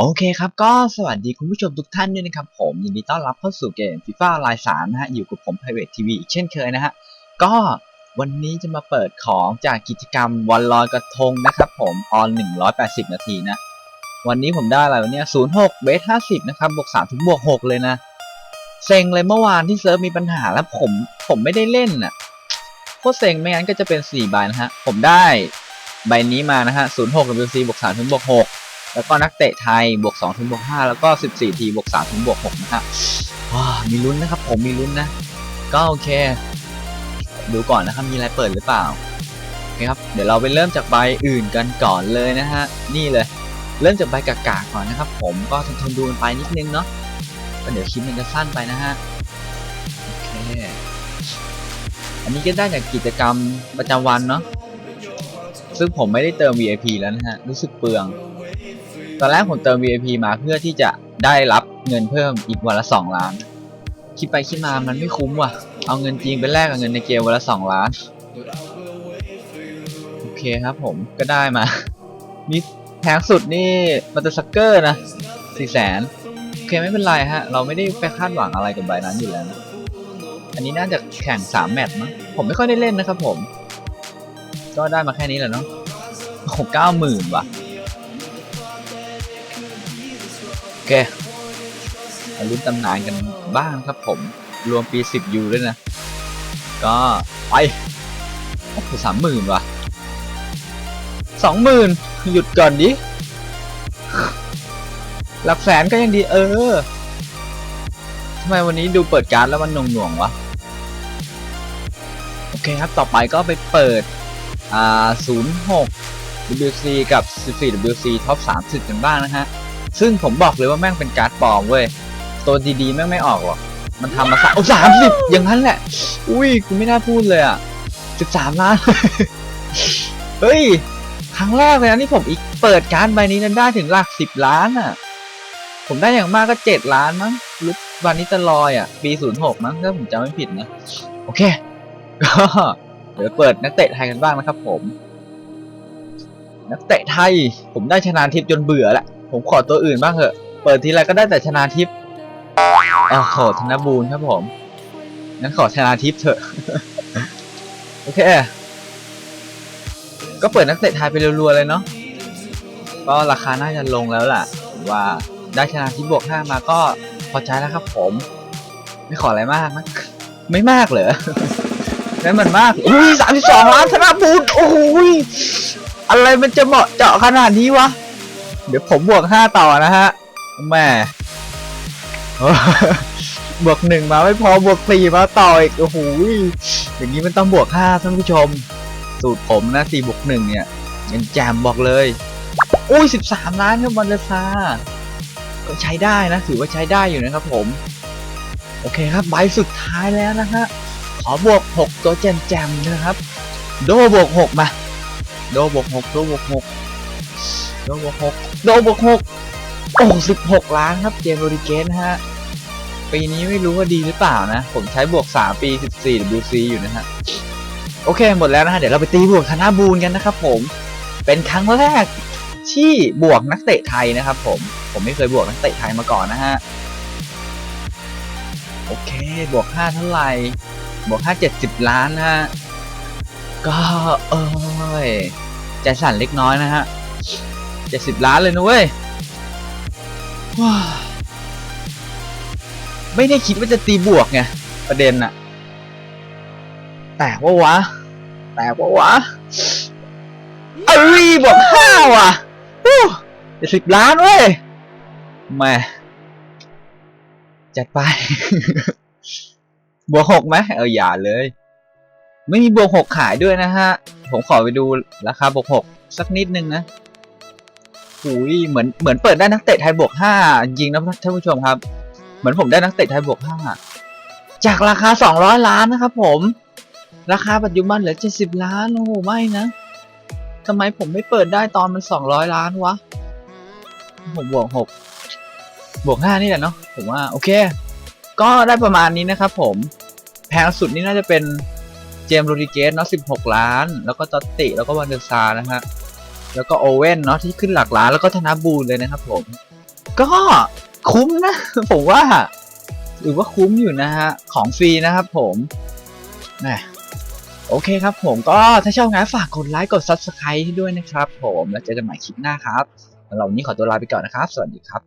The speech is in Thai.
โอเคครับ ก็สวัสดีคุณผู้ชมทุกท่านด้วยนะครับ ผมยินดีต้อนรับเข้าสู่เกม FIFA ลายสารนะฮะ อยู่กับผม Private TV อีกเช่นเคยนะฮะ ก็วันนี้จะมาเปิดของจากกิจกรรมวันลอยกระทงนะครับผมออน 180 นาทีนะ วันนี้ผมได้อะไรวันนี้06 เบส 50 นะครับ บวก 3 ถึงบวก 6 เลยนะ เซ็งเลยเมื่อวานที่เซิร์ฟมีปัญหาแล้วผมผมไม่ได้เล่นน่ะโคตรเซ็งไม่งั้นก็จะเป็น4ใบนะฮะผมได้ใบนี้มานะฮะ06 WC บวก3ถึงบวก6 แล้วก็นักเตะไทยบวก2ถึงบวก5แล้วก็ 14 ทีบวก3ถึงบวก6นะฮะว้ามีลุ้นนะครับผมมีลุ้นนะ ก็โอเค ดูก่อนนะครับมีอะไรเปิดหรือเปล่าโอเคครับเดี๋ยวเราไปเริ่มจากใบอื่นกันก่อนเลยนะฮะนี่เลย เริ่มจากใบกากๆก่อนนะครับผมก็ทนๆดูกันไปนิดนึงเนาะก็เดี๋ยวคลิปมันจะสั้นไปนะฮะโอเคอันนี้ก็ได้จากกิจกรรมประจำวันเนาะซึ่งผมไม่ได้เติม VIP แล้วนะฮะรู้สึกเปลือง ตอนแรกผมเติม VIP มาเพื่อที่จะได้รับเงินเพิ่มอีกวันละ 2 ล้าน คิดไปคิดมามันไม่คุ้มว่ะ เอาเงินจริงไปแลกกับเงินในเกมวันละ 2 ล้าน โอเคครับผมก็ได้มา นี่แพงสุดนี่มันจะซักเกอร์นะ4แสนโอเคไม่เป็นไรฮะ เราไม่ได้ไปคาดหวังอะไรกับใบนั้นอยู่แล้วนะอันนี้น่าจะแข่ง 3 แมตช์มั้งผมไม่ค่อยได้เล่นนะครับผม ก็ได้มาแค่นี้แหละเนาะโอ้เก้าหมื่นว่ะ เคมาลุ้นตำนานกันบ้างครับผม รวมปี 10 ยูด้วยนะ ก็ไปโอ้โหสามหมื่นว่ะสองหมื่นหยุดก่อนดิ หลักแสนก็ยังดี เออทำไมวันนี้ดูเปิดการ์ดแล้วมันหน่วงๆวะ โอเคครับ ต่อไปก็ไปเปิด อ่า06 WC กับ 14 WC ท็อป30 กันบ้างนะฮะ ซึ่งผมบอกเลยว่าแม่งเป็นการ์ดปลอมเว้ย ตัวดีๆ แม่งไม่ออกหรอก มันทำมาสามโอ้สามสิบอย่างนั้นแหละ อุ้ยกูไม่น่าพูดเลยอะสิบสามล้าน เฮ้ย ครั้งแรกเลยนะที่ผมอีกเปิดการ์ดใบนี้นั้นได้ถึงหลักสิบล้านอะ ผมได้อย่างมากก็เจ็ดล้านมั้งลุกวานิตลอยอะ ปีศูนย์หกมั้งถ้าผมจำไม่ผิดนะ โอเค ก็เดี๋ยวเปิดนักเตะไทยกันบ้างนะครับผม นักเตะไทย ผมได้ชนะทิพย์จนเบื่อละ ผมขอตัวอื่นบ้างเถอะ เปิดทีไรก็ได้แต่ชนะทิพย์โอ้โหธนบูรณ์ครับผม งั้นขอชนะทิพย์เถอะ โอเค ก็เปิดนักเตะไทยไปรัวๆเลยเนาะ ก็ราคาน่าจะลงแล้วล่ะ ว่าได้ชนะทิพย์บวกห้ามาก็พอใจแล้วครับผม ไม่ขออะไรมากนะไม่มากเหรอนั่นมันมาก อุ้ยสามสิบสองล้านธนบูรณ์โอ้ยอะไรมันจะเหมาะเจาะขนาดนี้วะ เดี๋ยวผมบวกห้าต่อนะฮะแหม่บวกหนึ่งมาไม่พอบวกสี่มาต่ออีกโอ้โหอย่างนี้มันต้องบวกห้าท่านผู้ชม สูตรผมนะสี่บวกหนึ่งเนี่ยยังแจมบอกเลยอุ้ยสิบสามล้านครับบอลเลซาก็ใช้ได้นะถือว่าใช้ได้อยู่นะครับผม โอเคครับใบสุดท้ายแล้วนะฮะขอบวกหกตัวแจมๆนะครับ โดบวกหกมา โดบวกหกโดบวกหก โดบวกหกโดบวกหกโอ้สิบหกล้านครับเจมโรดิเกนฮะ ปีนี้ไม่รู้ว่าดีหรือเปล่านะ ผมใช้บวกสามปีสิบสี่ WC อยู่นะฮะ โอเค หมดแล้วนะฮะ เดี๋ยวเราไปตีบวกธนาบูนกันนะครับผม เป็นครั้งแรกที่บวกนักเตะไทยนะครับผม ผมไม่เคยบวกนักเตะไทยมาก่อนนะฮะ โอเค บวกห้าเท่าไหร่ บวกห้าเจ็ดสิบล้านนะฮะ ก็เอ้ยใจสั่นเล็กน้อยนะฮะ เจ็ดสิบล้านเลยนะเว้ยว้าไม่ได้คิดว่าจะตีบวกไงประเด็นอะแต่ว่าวะ แต่ว่าวะเอ้ยบวกห้าว่ะเจ็ดสิบล้านเว้ยแม่จัดไป บวกหกไหมเอออย่าเลย ไม่มีบวกหกขายด้วยนะฮะ ผมขอไปดูราคาบวกหกสักนิดนึงนะ หุยเหมือนเหมือนเปิดได้นักเตะไทยบวกห้าจริงนะท่านผู้ชมครับ เหมือนผมได้นักเตะไทยบวกห้าจากราคาสองร้อยล้านนะครับผม ราคาปัจจุบันเหลือเจ็ดสิบล้านโอ้โหไม่นะทำไมผมไม่เปิดได้ตอนมันสองร้อยล้านวะผมบวกหกบวกห้านี่แหละเนาะผมว่าโอเค ก็ได้ประมาณนี้นะครับผม แพงสุดนี่น่าจะเป็นเจมส์โรดิเกสเนาะ16ล้าน แล้วก็ตอตติแล้วก็วันเดอร์ซานะฮะ แล้วก็โอเว่นเนาะที่ขึ้นหลักล้านแล้วก็ธนบูรเลยนะครับผม ก็คุ้มนะ ผมว่า หรือว่าคุ้มอยู่นะฮะ ของฟรีนะครับผมนะโอเคครับผมก็ถ้าชอบงานฝากกดไลค์กด Subscribe ด้วยนะครับผมแล้วเจอกันใหม่คลิปหน้าครับเราวันนี้ขอตัวลาไปก่อนนะครับ สวัสดีครับ